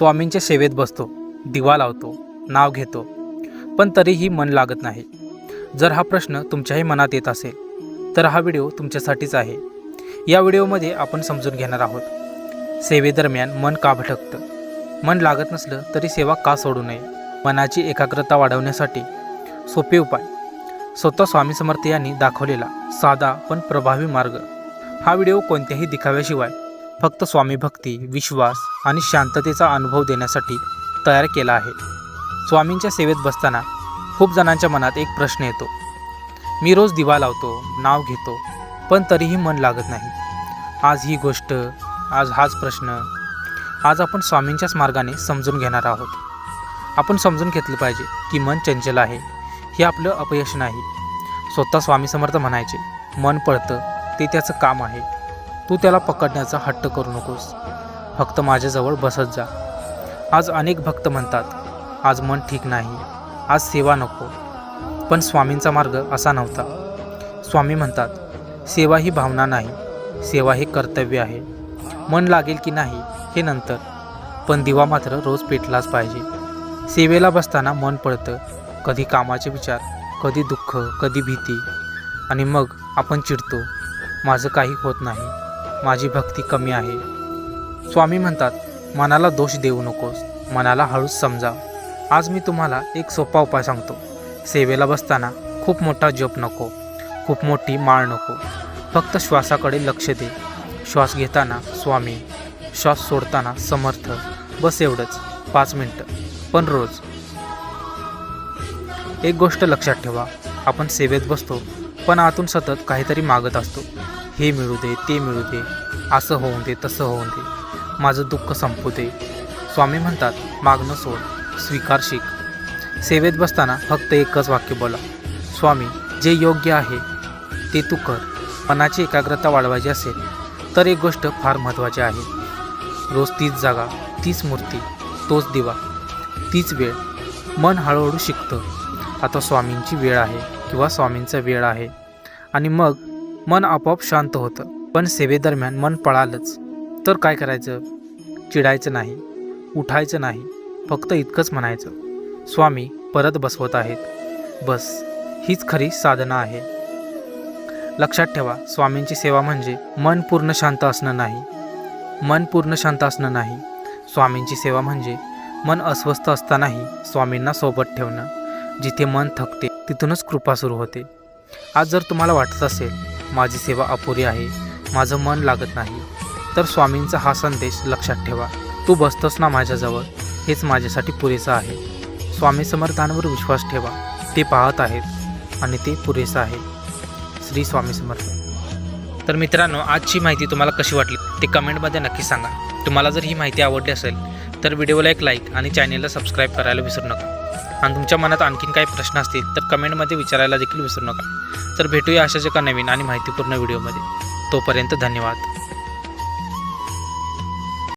स्वामींच्या सेवेत बसतो दिवा लावतो नाव घेतो. पण तरीही मन लागत नाही. जर हा प्रश्न तुमच्याही मनात येत असेल तर हा व्हिडिओ तुमच्यासाठीच आहे. या व्हिडिओमध्ये आपण समजून घेणार आहोत. सेवेदरम्यान मन का भटकतं? मन लागत नसलं तरी सेवा का सोडू नये? मनाची एकाग्रता वाढवण्यासाठी सोपे उपाय. स्वतः स्वामी समर्थ यांनी दाखवलेला साधा पण प्रभावी मार्ग. हा व्हिडिओ कोणत्याही दिखाव्याशिवाय फक्त स्वामी भक्ती विश्वास आणि शांततेचा अनुभव देण्यासाठी तयार केला आहे. स्वामींच्या सेवेत बसताना खूप जणांच्या मनात एक प्रश्न येतो. मी रोज दिवा लावतो नाव घेतो पण तरीही मन लागत नाही. आज ही गोष्ट आज हाच प्रश्न आज आपण स्वामींच्याच मार्गाने समजून घेणार आहोत. आपण समजून घेतलं पाहिजे की मन चंचल आहे हे आपलं अपयश नाही. स्वतः स्वामी समर्थ म्हणायचे मन पळतं ते त्याचं काम आहे. तू त्याला पकडण्याचा हट्ट करू नकोस. फक्त माझ्याजवळ बसत जा. आज अनेक भक्त म्हणतात आज मन ठीक नाही. आज सेवा नको. पण स्वामींचा मार्ग असा नव्हता. स्वामी म्हणतात सेवा ही भावना नाही. सेवा हे कर्तव्य आहे. मन लागेल की नाही हे नंतर. पण दिवा मात्र रोज पेटलाच पाहिजे. सेवेला बसताना मन पडतं कधी कामाचे विचार कधी दुःख कधी भीती. आणि मग आपण चिडतो माझं काही होत नाही. माझी भक्ती कमी आहे. स्वामी म्हणतात मनाला दोष देऊ नकोस मनाला हळूच समजा. आज मी तुम्हाला एक सोपा उपाय सांगतो. सेवेला बसताना खूप मोठा जप नको खूप मोठी माळ नको. फक्त श्वासाकडे लक्ष दे. श्वास घेताना स्वामी श्वास सोडताना समर्थ. बस एवढंच पाच मिनटं. पण रोज. एक गोष्ट लक्षात ठेवा आपण सेवेत बसतो पण आतून सतत काहीतरी मागत असतो. हे मिळू दे ते मिळू दे असं होऊन दे तसं होऊन दे. माझं दुःख संपू दे. स्वामी म्हणतात मागणं सोड स्वीकार शिक. सेवेत बसताना फक्त एकच वाक्य बोला. स्वामी जे योग्य आहे ते तू कर. मनाची एकाग्रता वाढवायची असेल तर एक गोष्ट फार महत्त्वाची आहे. रोज तीच जागा तीच मूर्ती तोच दिवा तीच वेळ. मन हळूहळू शिकतं. आता स्वामींची वेळ आहे किंवा स्वामींचा वेळ आहे. आणि मग मन आपोआप शांत होतं. पण सेवेदरम्यान मन पळालंच. तर काय करायचं? चिडायचं नाही. उठायचं नाही. फक्त इतकंच म्हणायचं. स्वामी परत बसवत आहेत. बस हीच खरी साधना आहे. लक्षात ठेवा स्वामींची सेवा म्हणजे मन पूर्ण शांत असणं नाही. मन पूर्ण शांत असणं नाही. स्वामींची सेवा म्हणजे मन अस्वस्थ असतानाही स्वामींना सोबत ठेवणं. जिथे मन थकते तिथूनच कृपा सुरू होते. आज जर तुम्हाला वाटत असेल माझी सेवा अपुरी आहे. माझं मन लागत नाही. तर स्वामींचा हा संदेश लक्षात ठेवा. तू बसतोस ना माझ्याजवळ. हेच माझ्यासाठी पुरेसं आहे. स्वामी समर्थांवर विश्वास ठेवा. ते पाहत आहेत आणि ते पुरेसं आहे. श्री स्वामी समर्थ. तर मित्रांनो आजची माहिती तुम्हाला कशी वाटली ते कमेंटमध्ये नक्की सांगा. तुम्हाला जर ही माहिती आवडली असेल तर व्हिडिओला एक लाईक आणि चॅनेलला सबस्क्राईब करायला विसरू नका. आणि तुमच्या मनात आणखीन काही प्रश्न असतील तर कमेंटमध्ये विचारायला देखील विसरू नका. तर भेटूया अशाच एका नवीन आणि माहितीपूर्ण व्हिडिओमध्ये. तोपर्यंत धन्यवाद.